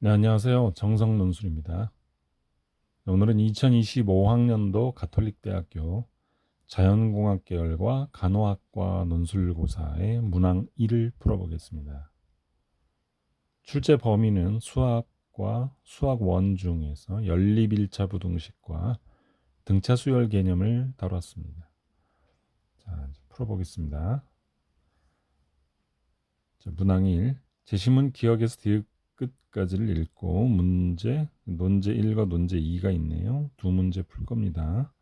네, 안녕하세요. 정성논술입니다. 오늘은 2025학년도 가톨릭대학교 자연공학 계열과 간호학과 논술고사의 문항 1을 풀어보겠습니다. 출제 범위는 수학과 수학 원 중에서 연립 1차 부등식과 등차 수열 개념을 다뤘습니다. 자, 풀어보겠습니다. 자, 문항 1. 제시문 기억에서 디귿 끝 까지를 읽고 문제, 논제 1과 논제 2가 있네요. 두 문제 풀 겁니다.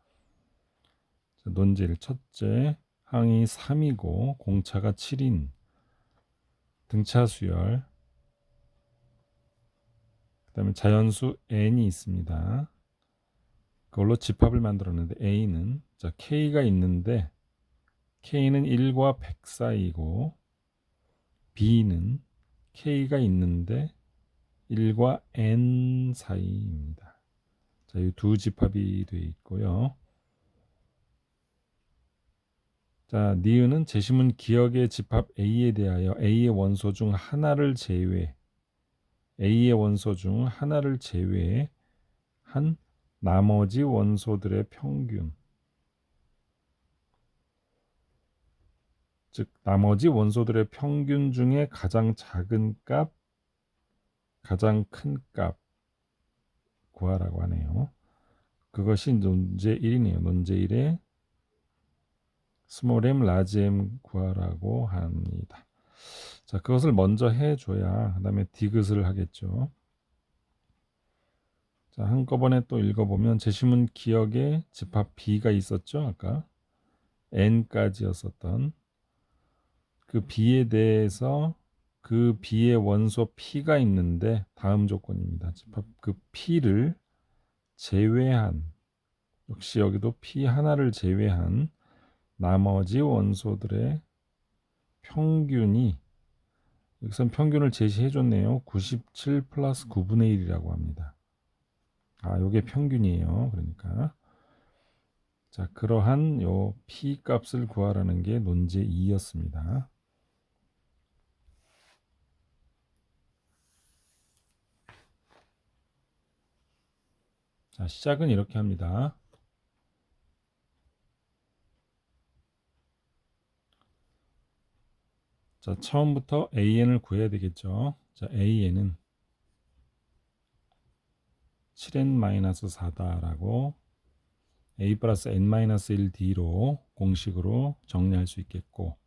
자, 논제 1 첫째, 항이 3이고 공차가 7인 등차 수열 그 다음에 자연수 n이 있습니다. 그걸로 집합을 만들었는데 a는 자 k가 있는데 k는 1과 100 사이고 b는 k가 있는데 1과 n 사이입니다. 자, 이 두 집합이 되어 있고요. 자, 니은은 제시문 기억의 집합 A에 대하여 A의 원소 중 하나를 제외 A의 원소 중 하나를 제외 한 나머지 원소들의 평균 즉 나머지 원소들의 평균 중에 가장 작은 값 가장 큰 값 구하라고 하네요. 그것이 논제 1이네요. 논제 1에 스몰 m, 라지 m 구하라고 합니다. 자, 그것을 먼저 해줘야 그 다음에 디귿을 하겠죠. 자, 한꺼번에 또 읽어보면 제시문 기억에 집합 B가 있었죠. 아까 N까지였었던 그 B에 대해서 그 B의 원소 P가 있는데 다음 조건입니다. 집합 그 P를 제외한 역시 여기도 P 하나를 제외한 나머지 원소들의 평균이 여기선 평균을 제시해 줬네요. 97 플러스 9분의 1이라고 합니다. 아, 요게 평균이에요. 그러니까 자, 그러한 요 P 값을 구하라는 게 논제 2였습니다. 자, 시작은 이렇게 합니다. 자, 처음부터 AN을 구해야 되겠죠. 자, AN은 7n-4다라고 a 플러스 n-1d로 공식으로 정리할 수 있겠고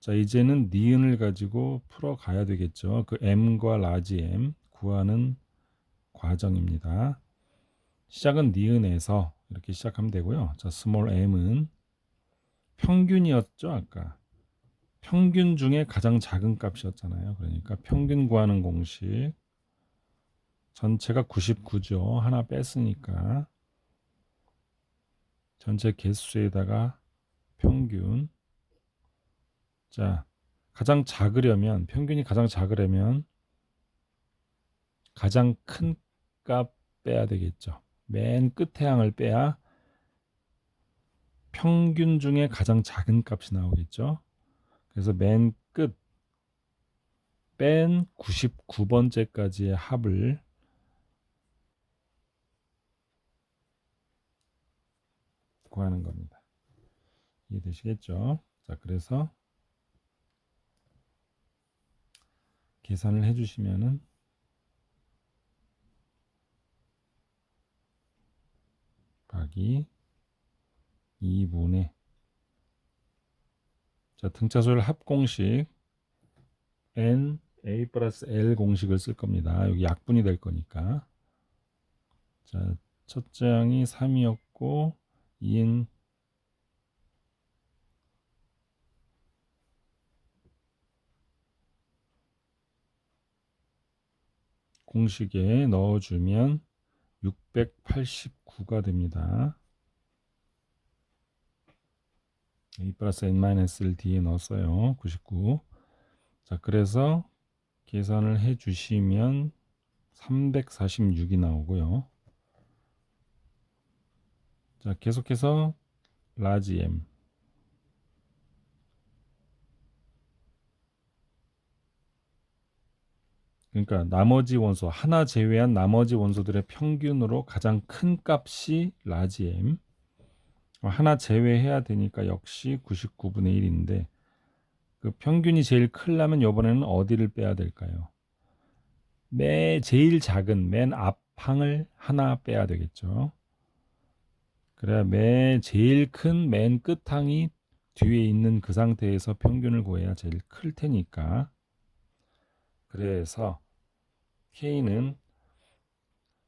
자 이제는 니은을 가지고 풀어가야 되겠죠. 그 m과 라지 m 구하는 과정입니다. 시작은 니은에서 이렇게 시작하면 되고요. 자, 스몰 m은 평균이었죠, 아까. 평균 중에 가장 작은 값이었잖아요. 그러니까 평균 구하는 공식 전체가 99죠. 하나 뺐으니까 전체 개수에다가 평균 자, 가장 작으려면 평균이 가장 작으려면 가장 큰 값 빼야 되겠죠. 맨 끝에 항을 빼야 평균 중에 가장 작은 값이 나오겠죠. 그래서 맨 끝 뺀 99번째까지의 합을 구하는 겁니다. 이해되시겠죠? 자, 그래서 계산을 해주시면은 곱하기 2분의 자 등차수열 합공식 n a 플러스 l 공식을 쓸 겁니다. 여기 약분이 될 거니까 자 첫째 항이 3이었고 2인 공식에 넣어주면 689가 됩니다. a 플러스 n-를 뒤에 넣었어요. 99. 자, 그래서 계산을 해 주시면 346이 나오고요. 자, 계속해서 라지 m 그러니까 나머지 원소 하나 제외한 나머지 원소들의 평균으로 가장 큰 값이 라지 m 하나 제외해야 되니까 역시 99분의 1인데 그 평균이 제일 크려면 이번에는 어디를 빼야 될까요? 매 제일 작은 맨 앞항을 하나 빼야 되겠죠. 그래야 매 제일 큰 맨 끝항이 뒤에 있는 그 상태에서 평균을 구해야 제일 클 테니까. 그래서 K는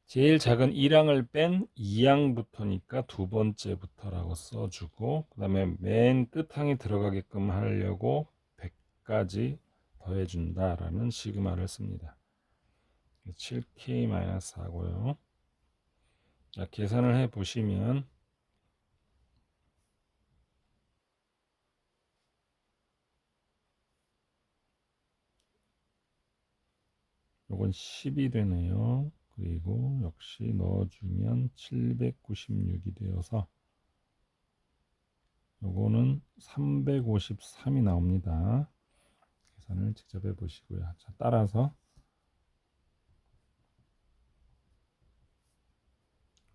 제일 작은 1항을 뺀 2항부터니까 두 번째부터라고 써주고 그 다음에 맨 끝항이 들어가게끔 하려고 100까지 더해준다 라는 시그마를 씁니다. 7K-4고요. 자, 계산을 해 보시면 10이 되네요. 그리고 역시 넣어주면 796이 되어서 요거는 353이 나옵니다. 계산을 직접 해 보시고요. 자, 따라서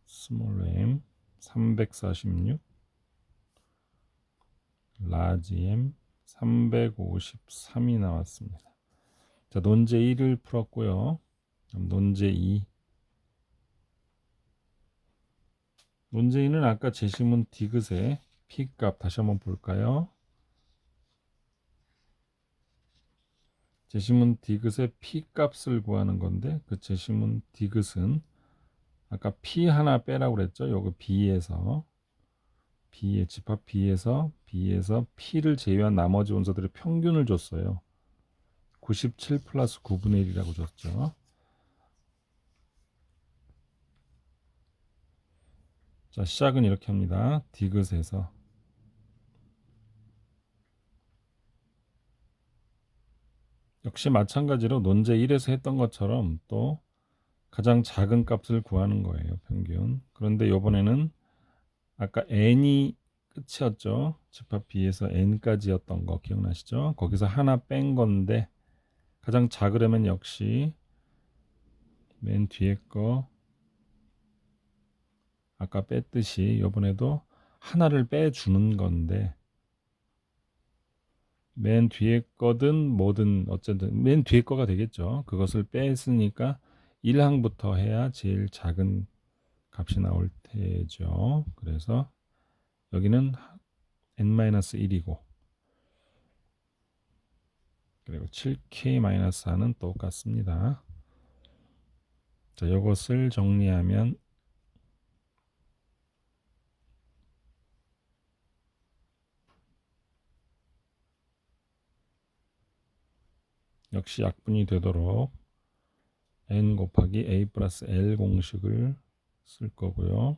스몰 m 346 라지 m 353이 나왔습니다. 자, 논제 1을 풀었고요. 논제 2 논제 2는 아까 제시문 디귿의 P값 다시 한번 볼까요? 제시문 디귿의 P값을 구하는 건데 그 제시문 디귿은 아까 P 하나 빼라고 그랬죠. 요거 B에서 B의 집합 B에서 B에서 P를 제외한 나머지 원소들의 평균을 줬어요. 97 플러스 9분의 1이라고 줬죠. 자, 시작은 이렇게 합니다. 디귿에서 역시 마찬가지로 논제 1에서 했던 것처럼 또 가장 작은 값을 구하는 거예요. 평균. 그런데 이번에는 아까 n이 끝이었죠. 집합 B에서 n까지였던 거 기억나시죠? 거기서 하나 뺀 건데 가장 작으려면 역시 맨 뒤에 거 아까 뺐듯이 이번에도 하나를 빼주는 건데 맨 뒤에 거든 뭐든 어쨌든 맨 뒤에 거가 되겠죠. 그것을 뺐으니까 1항부터 해야 제일 작은 값이 나올 테죠. 그래서 여기는 n-1이고 그리고 7k-4는 똑같습니다. 자, 이것을 정리하면 역시 약분이 되도록 n 곱하기 a 플러스 l 공식을 쓸 거고요.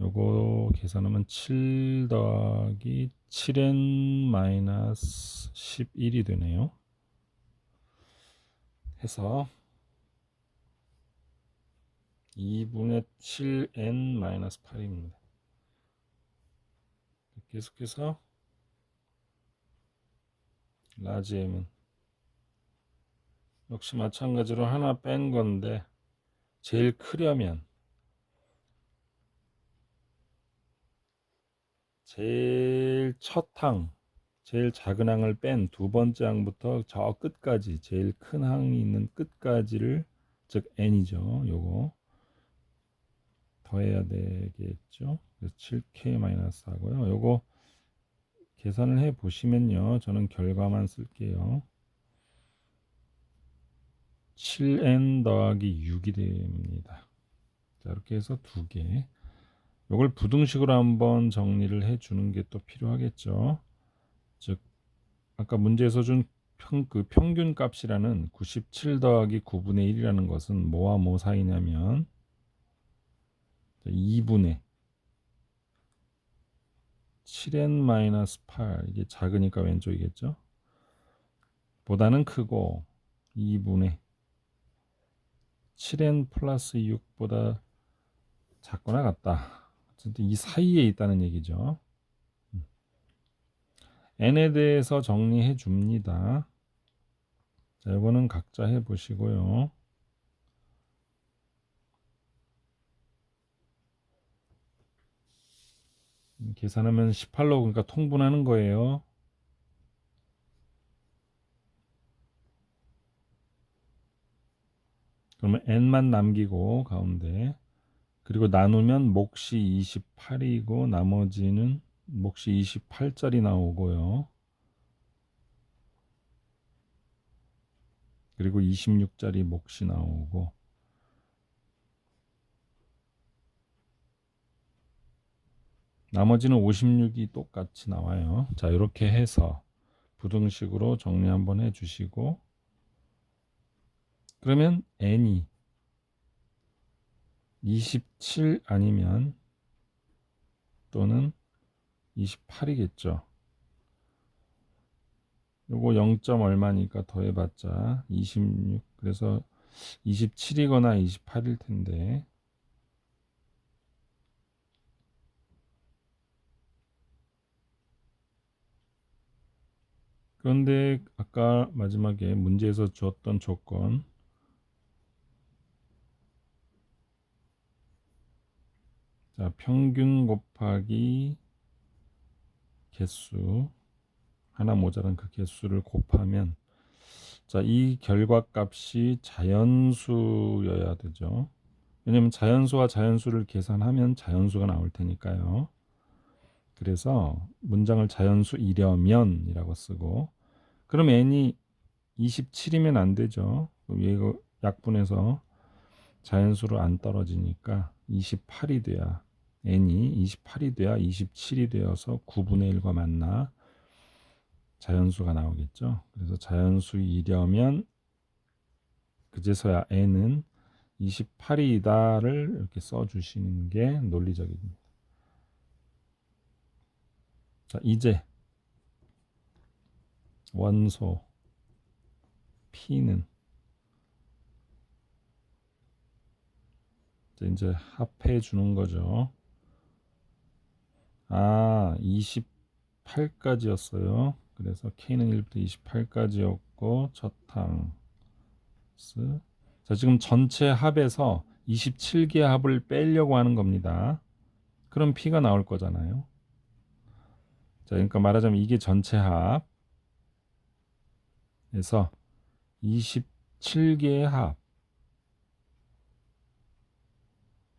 요거 계산하면 7 더하기 7n 마이너스 11이 되네요. 해서 2분의 7n 마이너스 8입니다. 계속해서 라지 m은 역시 마찬가지로 하나 뺀 건데 제일 크려면 제일 첫 항, 제일 작은 항을 뺀 두 번째 항부터 저 끝까지 제일 큰 항이 있는 끝까지를 즉 n이죠. 요거 더해야 되겠죠. 그래서 7k 하고요. 요거 계산을 해 보시면요. 저는 결과만 쓸게요. 7n 더하기 6이 됩니다. 자, 이렇게 해서 두 개. 이걸 부등식으로 한번 정리를 해 주는 게 또 필요하겠죠. 즉 아까 문제에서 준 평, 그 평균 값이라는 97 더하기 9분의 1이라는 것은 뭐와 뭐 사이냐면 2분의 7n-8 이게 작으니까 왼쪽이겠죠. 보다는 크고 2분의 7n 플러스 6보다 작거나 같다. 어쨌든 이 사이에 있다는 얘기죠. n에 대해서 정리해 줍니다. 자, 이거는 각자 해 보시고요. 음, 계산하면 18로 그러니까 통분하는 거예요. 그러면 n만 남기고 가운데 그리고 나누면 몫이 28이고 나머지는 몫이 28짜리 나오고요. 그리고 26짜리 몫이 나오고 나머지는 56이 똑같이 나와요. 자, 이렇게 해서 부등식으로 정리 한번 해 주시고 그러면 n이 27 아니면 또는 28이겠죠. 요거 0. 얼마니까 더해봤자 26 그래서 27이거나 28일 텐데 그런데 아까 마지막에 문제에서 줬던 조건 자 평균 곱하기 개수 하나 모자란 그 개수를 곱하면 자 이 결과값이 자연수여야 되죠. 왜냐면 자연수와 자연수를 계산하면 자연수가 나올 테니까요. 그래서 문장을 자연수 이려면이라고 쓰고 그럼 n이 27이면 안 되죠. 이거 약분해서 자연수로 안 떨어지니까 28이 돼야 n이 28이 돼야 27이 되어서 9분의 1과 만나 자연수가 나오겠죠. 그래서 자연수이려면 그제서야 n은 28이다를 이렇게 써주시는 게 논리적입니다. 자, 이제 원소 P는 이제 합해 주는 거죠. 아, 28까지였어요. 그래서 K는 1부터 28까지였고 첫 항스. 자, 지금 전체 합에서 27개 합을 빼려고 하는 겁니다. 그럼 P가 나올 거잖아요. 자, 그러니까 말하자면 이게 전체 합에서 27개의 합.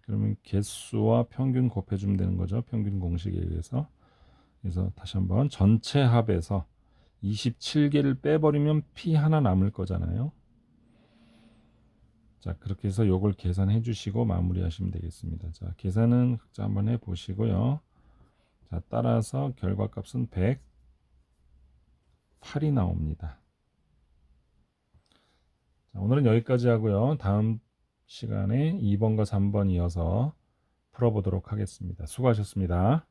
그러면 개수와 평균 곱해주면 되는 거죠. 평균 공식에 의해서. 그래서 다시 한번 전체 합에서 27개를 빼버리면 P 하나 남을 거잖아요. 자, 그렇게 해서 요걸 계산해 주시고 마무리하시면 되겠습니다. 자, 계산은 각자 한번 해 보시고요. 자, 따라서 결과값은 108이 나옵니다. 자, 오늘은 여기까지 하고요. 다음 시간에 2번과 3번 이어서 풀어보도록 하겠습니다. 수고하셨습니다.